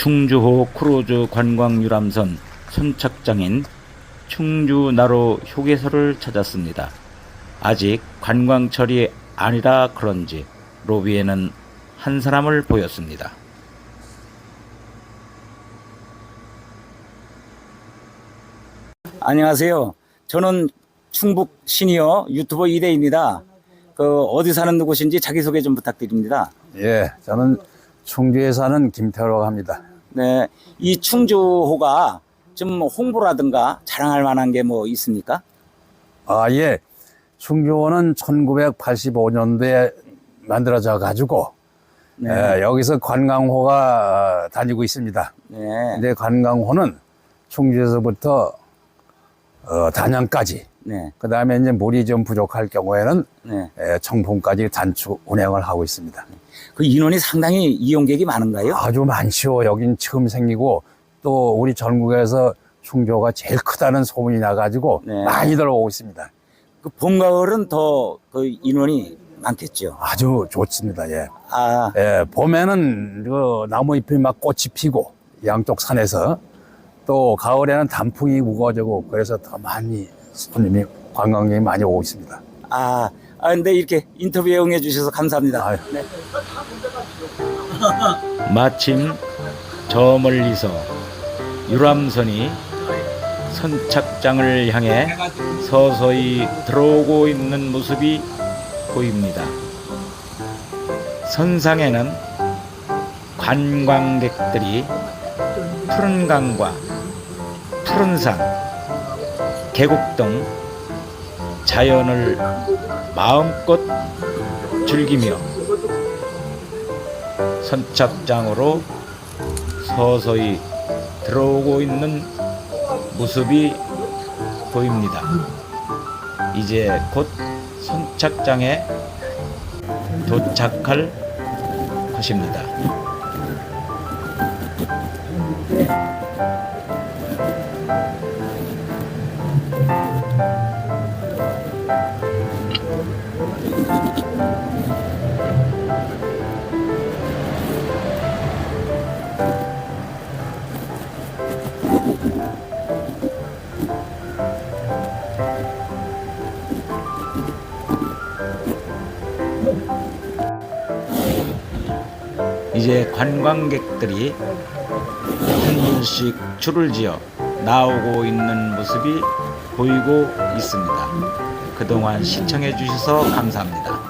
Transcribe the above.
충주호 크루즈 관광 유람선 선착장인 충주나루 휴게소를 찾았습니다. 아직 관광철이 아니라 그런지 로비에는 한 사람을 보였습니다. 안녕하세요. 저는 충북 시니어 유튜버 이대입니다. 그 어디 사는 누구신지 자기소개 좀 부탁드립니다. 예, 저는 충주에 사는 김태호라고 합니다. 네, 이 충주호가 좀 홍보라든가 자랑할 만한 게 뭐 있습니까? 아, 예. 충주호는 1985년도에 만들어져 가지고 네. 예, 여기서 관광호가 어, 다니고 있습니다. 네. 근데 관광호는 충주에서부터 어, 단양까지 네. 그 다음에 이제 물이 좀 부족할 경우에는 네. 예, 청풍까지 단축 운행을 하고 있습니다. 그 인원이 상당히 이용객이 많은가요? 아주 많죠. 여긴 처음 생기고 또 우리 전국에서 충주호가 제일 크다는 소문이 나가지고 네. 많이들 오고 있습니다. 그 봄, 가을은 더 그 인원이 많겠죠. 아주 좋습니다. 예. 아, 예, 봄에는 그 나무 잎이 막 꽃이 피고 양쪽 산에서 또 가을에는 단풍이 우거지고 그래서 더 많이 손님이 관광객이 많이 오고 있습니다. 아, 아, 근데 이렇게 인터뷰에 응해주셔서 감사합니다. 아유. 마침 저 멀리서 유람선이 선착장을 향해 서서히 들어오고 있는 모습이 보입니다. 선상에는 관광객들이 푸른 강과 푸른 산, 계곡 등 자연을 마음껏 즐기며 선착장으로 서서히 들어오고 있는 모습이 보입니다. 이제 곧 선착장에 도착할 것입니다. 이제 관광객들이 한 분씩 줄을 지어 나오고 있는 모습이 보이고 있습니다. 그동안 시청해 주셔서 감사합니다.